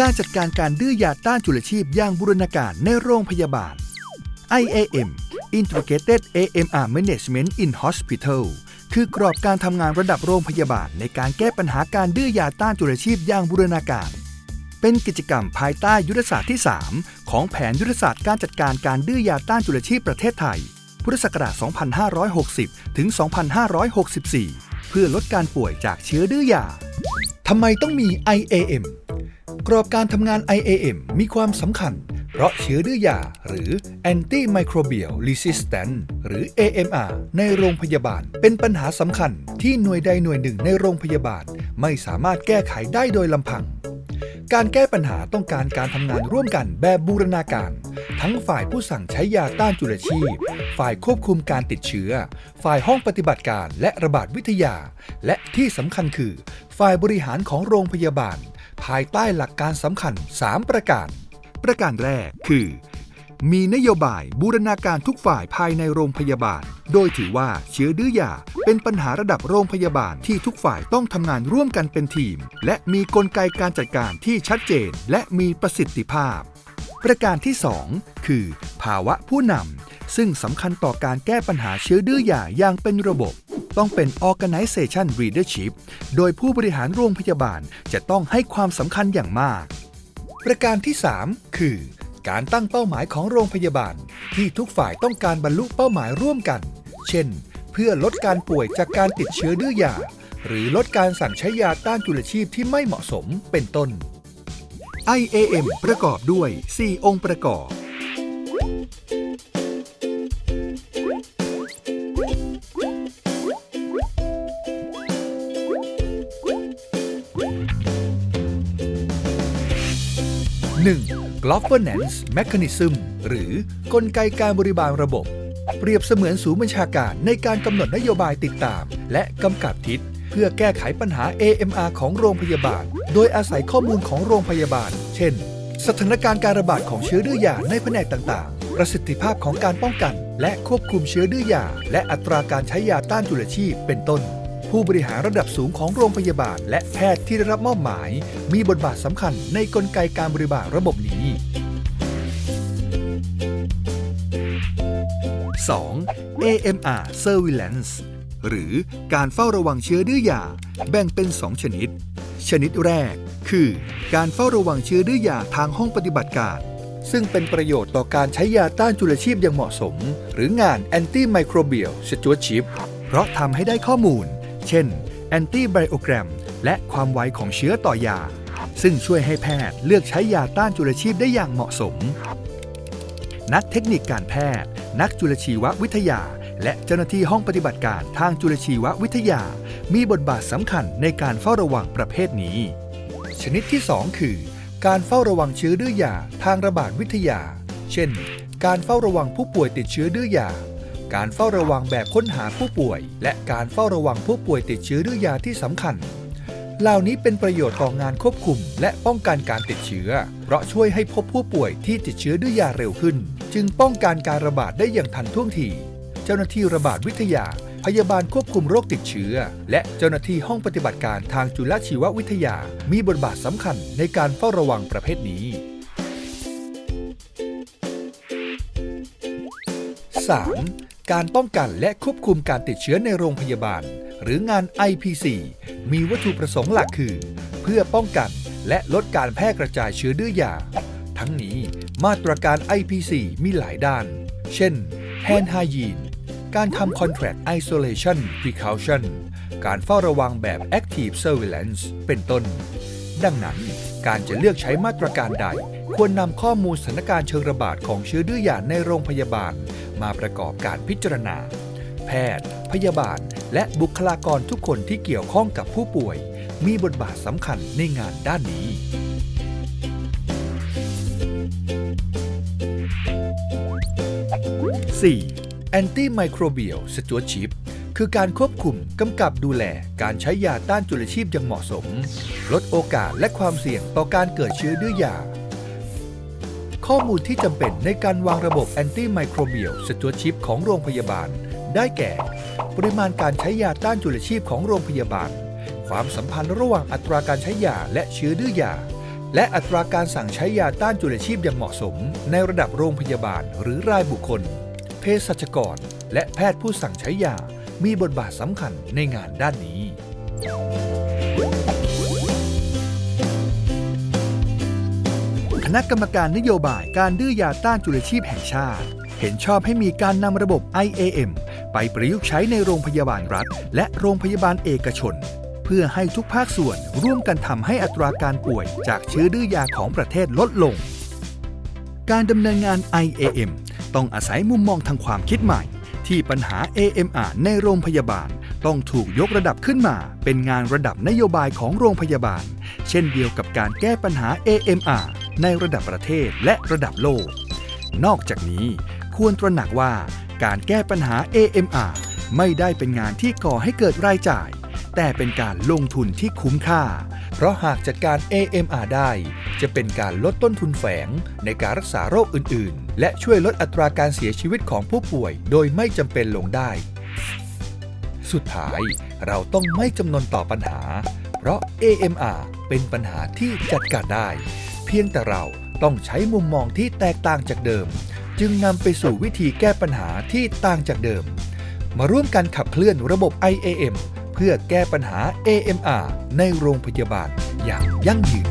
การจัดการการดื้อยาต้านจุลชีพอย่างบูรณาการในโรงพยาบาล IAM Integrated AMR Management in Hospital คือกรอบการทำงานระดับโรงพยาบาลในการแก้ปัญหาการดื้อยาต้านจุลชีพอย่างบูรณาการ เป็นกิจกรรมภายใต้ยุทธศาสตร์ที่ 3 ของแผนยุทธศาสตร์การจัดการการดื้อยาต้านจุลชีพประเทศไทย พุทธศักราช 2560 ถึง 2564 เพื่อลดการป่วยจากเชื้อดื้อยาทำไมต้องมี IAM กรอบการทำงาน IAM มีความสำคัญ เพราะเชื้อดื้อยาหรือ Antimicrobial Resistance หรือ AMR ในโรงพยาบาล เป็นปัญหาสำคัญที่หน่วยใดหน่วยหนึ่งในโรงพยาบาล ไม่สามารถแก้ไขได้โดยลำพัง การแก้ปัญหาต้องการการทำงานร่วมกันแบบบูรณาการ ทั้งฝ่ายผู้สั่งใช้ยาต้านจุลชีพ ฝ่ายควบคุมการติดเชื้อ ฝ่ายห้องปฏิบัติการและระบาดวิทยา และที่สำคัญคือ ฝ่ายบริหารของโรงพยาบาล ภายใต้หลักการสำคัญ 3 ประการ ประการแรกคือ มีนโยบายบูรณาการทุกฝ่ายภายในโรงพยาบาล โดยถือว่าเชื้อดื้อยาเป็นปัญหาระดับโรงพยาบาลที่ทุกฝ่ายต้องทำงานร่วมกันเป็นทีม และมีกลไกการจัดการที่ชัดเจนและมีประสิทธิภาพ ประการที่ 2 คือ ภาวะผู้นำซึ่งสำคัญต่อการแก้ปัญหาเชื้อดื้อยาอย่างเป็นระบบ ต้องเป็น organization leadership โดยผู้บริหารโรงพยาบาลจะต้องให้ความสำคัญอย่างมาก ประการที่ 3 คือ การตั้งเป้าหมายของโรงพยาบาล ที่ทุกฝ่ายต้องการบรรลุเป้าหมายร่วมกัน เช่น เพื่อลดการป่วยจากการติดเชื้อดื้อยา หรือลดการสั่งใช้ยาต้านจุลชีพที่ไม่เหมาะสมเป็นต้น IAM ประกอบด้วย 4 องค์ประกอบ 1. Governance Mechanism หรือกลไกการบริบาลระบบ เปรียบเสมือนศูนย์บัญชาการในการกำหนดนโยบายติดตาม และกำกับทิศ เพื่อแก้ไขปัญหา AMR ของโรงพยาบาล โดยอาศัยข้อมูลของโรงพยาบาล เช่น สถานการณ์การระบาดของเชื้อดื้อยาในแผนกต่างๆ ประสิทธิภาพของการป้องกัน และควบคุมเชื้อดื้อยาและอัตราการใช้ยาต้านจุลชีพเป็นต้น ผู้บริหารระดับสูงของโรงพยาบาล และแพทย์ที่ได้รับมอบหมาย มีบทบาทสำคัญในกลไกการบริบาลระบบนี้ 2. AMR Surveillance หรือการเฝ้าระวังเชื้อดื้อยา แบ่งเป็น 2 ชนิด ชนิดแรก คือการเฝ้าระวังเชื้อดื้อยาทางห้องปฏิบัติการ ซึ่งเป็นประโยชน์ต่อการใช้ยาต้านจุลชีพอย่างเหมาะสม หรืองาน Antimicrobial Stewardship เพราะทำให้ได้ข้อมูล เช่น Antibiogram และความไวของเชื้อต่อยา ซึ่งช่วยให้แพทย์เลือกใช้ยาต้านจุลชีพได้อย่างเหมาะสม นักเทคนิคการแพทย์ นักจุลชีววิทยา และเจ้าหน้าที่ห้องปฏิบัติการทางจุลชีววิทยา มีบทบาทสำคัญในการเฝ้าระวังประเภทนี้ ชนิดที่ 2 คือ การเฝ้าระวังเชื้อดื้อยาทางระบาดวิทยา เช่น การเฝ้าระวังผู้ป่วยติดเชื้อดื้อยา การเฝ้าระวังแบบค้นหาผู้ป่วย และการเฝ้าระวังผู้ป่วยติดเชื้อดื้อยาที่สำคัญ เหล่านี้เป็นประโยชน์ต่องานควบคุม และป้องกันการติดเชื้อ เพราะช่วยให้พบผู้ป่วยที่ติดเชื้อด้วยยาเร็วขึ้น จึงป้องกันการระบาดได้อย่างทันท่วงที เจ้าหน้าที่ระบาดวิทยา พยาบาลควบคุมโรคติดเชื้อ และเจ้าหน้าที่ห้องปฏิบัติการทางจุลชีววิทยา มีบทบาทสำคัญในการเฝ้าระวังประเภทนี้ 3. การป้องกันและควบคุมการติดเชื้อในโรงพยาบาล หรืองาน IPC มีวัตถุประสงค์หลักคือ เพื่อป้องกันและลดการแพร่กระจายเชื้อดื้อยา ทั้งนี้มาตรการ IPC มีหลายด้าน เช่น Hand Hygiene การทำ Contract Isolation Precaution การเฝ้าระวังแบบ Active Surveillance เป็นต้น ดังนั้น การจะเลือกใช้มาตรการใด ควรนำข้อมูลสถานการณ์เชิงระบาดของเชื้อดื้อยาในโรงพยาบาล มาประกอบการพิจารณา แพทย์ พยาบาล และบุคลากรทุกคนที่เกี่ยวข้องกับผู้ป่วย มีบทบาทสำคัญในงานด้านนี้ 4. Antimicrobial Stewardship คือการควบคุมกำกับดูแลการใช้ยาต้านจุลชีพอย่างเหมาะสม ลดโอกาสและความเสี่ยงต่อการเกิดเชื้อดื้อยา ข้อมูลที่จำเป็นในการวางระบบ Antimicrobial Stewardship ของโรงพยาบาล ได้แก่ ปริมาณการใช้ยาต้านจุลชีพของโรงพยาบาล ความสัมพันธ์ระหว่างอัตราการใช้ยาและเชื้อดื้อยา และอัตราการสั่งใช้ยาต้านจุลชีพอย่างเหมาะสม ในระดับโรงพยาบาลหรือรายบุคคล เภสัชกร และแพทย์ผู้สั่งใช้ยา มีบทบาทสำคัญในงานด้านนี้ คณะกรรมการนโยบายการดื้อยาต้านจุลชีพแห่งชาติ เห็นชอบให้มีการนำระบบ IAM ไปประยุกต์ใช้ในโรงพยาบาลรัฐ และโรงพยาบาลเอกชน เพื่อให้ทุกภาคส่วนร่วมกันทำให้อัตราการป่วยจากเชื้อดื้อยาของประเทศลดลง การดำเนินงาน IAM ต้องอาศัยมุมมองทางความคิดใหม่ ที่ปัญหา AMR ในโรงพยาบาล ต้องถูกยกระดับขึ้นมา เป็นงานระดับนโยบายของโรงพยาบาล เช่นเดียวกับการแก้ปัญหา AMR ในระดับประเทศและระดับโลก นอกจากนี้ ควรตระหนักว่าการแก้ปัญหา AMR ไม่ได้เป็นงานที่ก่อให้เกิดรายจ่าย แต่เป็นการลงทุนที่คุ้มค่า เพราะหากจัดการ AMR ได้ จะเป็นการลดต้นทุนแฝงในการรักษาโรคอื่น ๆ และช่วยลดอัตราการเสียชีวิตของผู้ป่วย โดยไม่จำเป็นลงได้ สุดท้ายเราต้องไม่จำนนต่อปัญหา เพราะ AMR เป็นปัญหาที่จัดการได้ เพียงแต่เราต้องใช้มุมมองที่แตกต่างจากเดิม จึงนำไปสู่วิธีแก้ปัญหาที่ต่างจากเดิม มาร่วมกันขับเคลื่อนระบบ IAM เพื่อแก้ปัญหา AMR ในโรงพยาบาลอย่างยั่งยืน